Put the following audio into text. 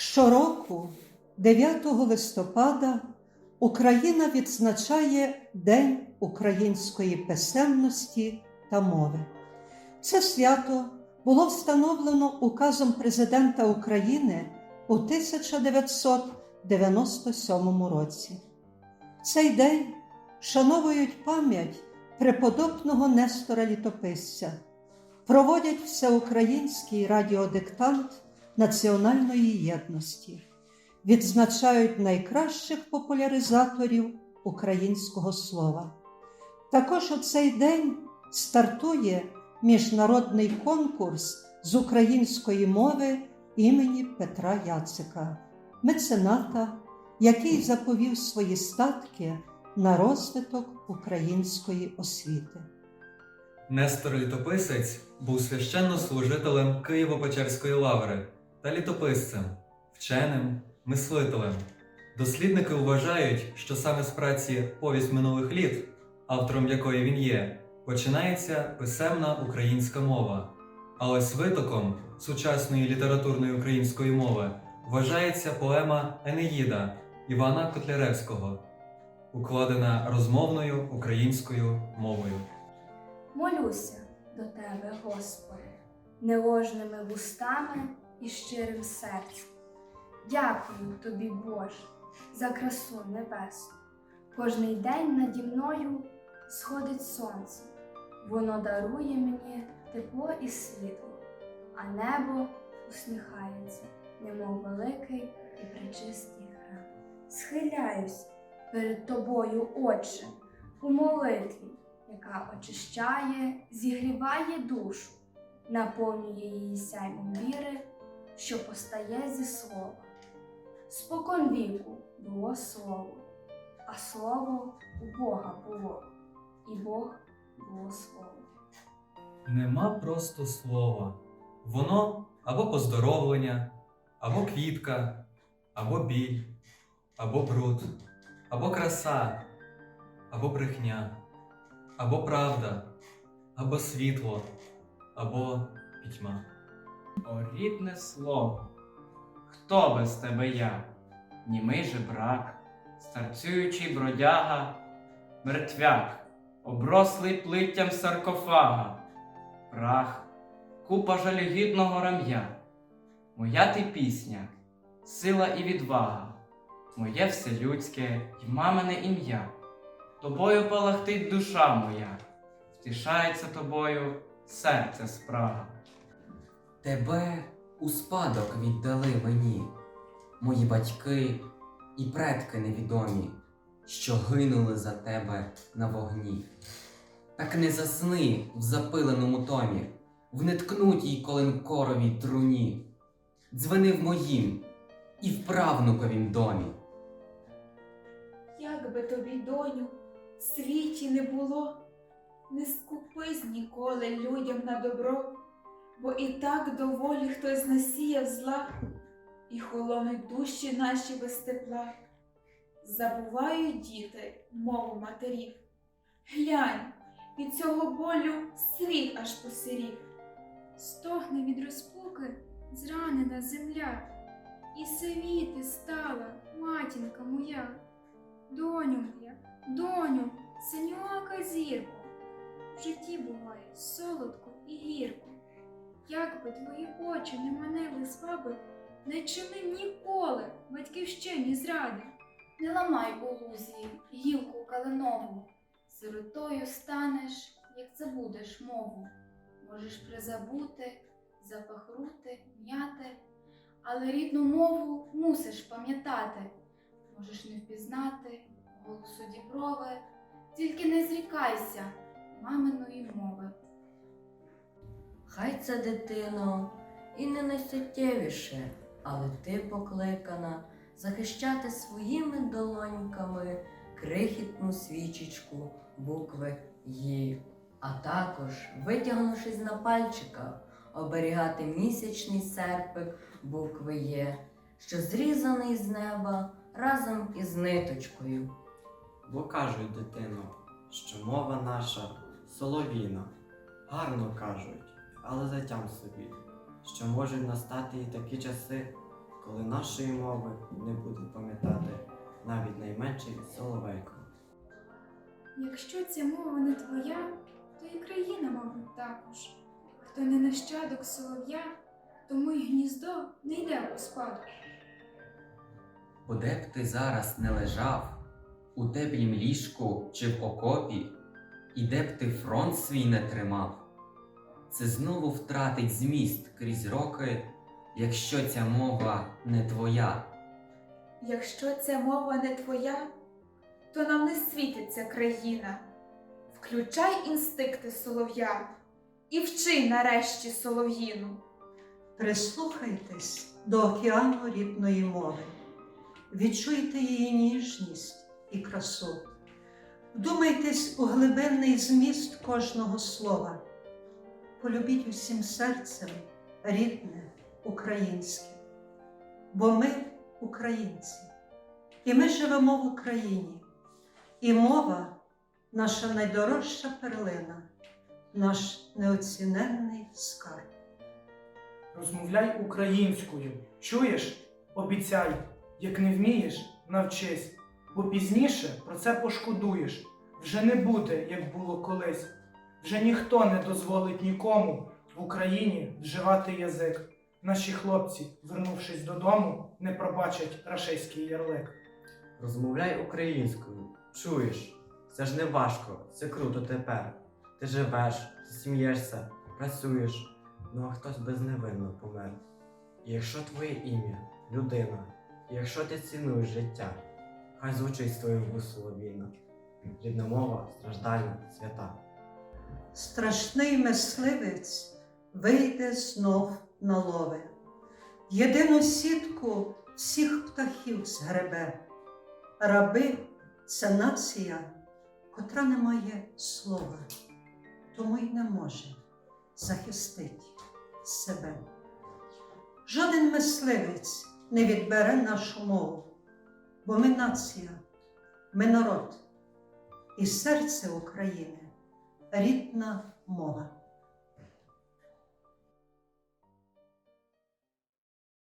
Щороку, 9 листопада, Україна відзначає День української писемності та мови. Це свято було встановлено указом президента України у 1997 році. Цей день вшановують пам'ять преподобного Нестора Літописця, проводять всеукраїнський радіодиктант національної єдності, відзначають найкращих популяризаторів українського слова. Також у цей день стартує міжнародний конкурс з української мови імені Петра Яцика, мецената, який заповів свої статки на розвиток української освіти. Нестор Літописець був священнослужителем Києво-Печерської лаври та літописцем, вченим, мислителем. Дослідники вважають, що саме з праці Повість минулих літ, автором якої він є, починається писемна українська мова. А ось витоком сучасної літературної української мови вважається поема Енеїда Івана Котляревського, укладена розмовною українською мовою. Молюся до Тебе, Господи, неложними вустами і щирим серцем. Дякую Тобі, Боже, за красу небесну. Кожний день наді мною сходить сонце, воно дарує мені тепло і світло, а небо усміхається, немов великий і пречистий храм. Схиляюсь перед Тобою, Отче, у молитві яка очищає, зігріває душу, наповнює її сяйвом віри, що постає зі слова. Спокон віку було слово, а слово у Бога було, і Бог було слово. Нема просто слова. Воно або поздоровлення, або квітка, або біль, або бруд, або краса, або брехня, або правда, або світло, або пітьма. О, рідне слово, хто без тебе я? Німий жебрак, старцюючий бродяга, мертвяк, оброслий плиттям саркофага, прах, купа жалюгідного рам'я. Моя ти пісня, сила і відвага, моє вселюдське й мамине ім'я. Тобою палахтить душа моя, втішається тобою серце спрага. Тебе у спадок віддали мені, мої батьки і предки невідомі, що гинули за тебе на вогні. Так не засни в запиленому томі, в неткнутій коленкоровій труні, дзвени в моїм і в правнуковім домі. Як би тобі, доню, в світі не було, не скупись ніколи людям на добро, бо і так доволі хтось насіяв зла, і холонуть душі наші без тепла. Забувають діти мову матерів. Глянь, від цього болю світ аж посирів. Стогне від розпуки зранена земля, і сивіти стала матінка моя. Доню моя, доню, синьока зірко, в житті буває солодко і гірко. Як би твої очі не манили слаби, не чини ніколи батьківщині зради. Не ламай у гілку калинову, сиротою станеш, як забудеш мову. Можеш призабути, запахрути, м'яти, але рідну мову мусиш пам'ятати. Можеш не впізнати голосу діброви, тільки не зрікайся маминої мови. Хай це дитино і не найсуттєвіше, але ти покликана захищати своїми долоньками крихітну свічечку букви «Ї», а також, витягнувшись на пальчиках, оберігати місячний серпик букви «Є», що зрізаний з неба разом із ниточкою. Бо кажуть, дитино, що мова наша соловіна. Гарно кажуть, але затям собі, що можуть настати і такі часи, коли нашої мови не буде пам'ятати навіть найменший соловейко. Якщо ця мова не твоя, то і країна, мабуть, також. Хто не нащадок солов'я, тому й гніздо не йде у спадок. Бо де б ти зараз не лежав, у теплім ліжку чи в окопі, і де б ти фронт свій не тримав, це знову втратить зміст крізь роки, якщо ця мова не твоя. Якщо ця мова не твоя, то нам не світиться країна. Включай інстинкти солов'я і вчи нарешті солов'їну. Прислухайтесь до океану рідної мови, відчуйте її ніжність і красу. Вдумайтесь у глибинний зміст кожного слова. Полюбіть усім серцем рідне, українське, бо ми українці, і ми живемо в Україні, і мова наша найдорожча перлина, наш неоціненний скарб. Розмовляй українською. Чуєш? Обіцяй, як не вмієш, навчись, бо пізніше про це пошкодуєш. Вже не буде, як було колись. Вже ніхто не дозволить нікому в Україні вживати язик. Наші хлопці, вернувшись додому, не пробачать рашистський ярлик. Розмовляй українською, чуєш? Це ж не важко, це круто тепер. Ти живеш, ти смієшся, працюєш, ну а хтось безневинно помер. І якщо твоє ім'я людина, якщо ти цінуєш життя, хай звучить твоїх вуст солов'їна. Рідна мова страждальна, свята. Страшний мисливець вийде знов на лови. Єдину сітку всіх птахів згребе. Раби це нація, котра не має слова, тому й не може захистити себе. Жоден мисливець не відбере нашу мову, бо ми нація, ми народ і серце України рідна мова.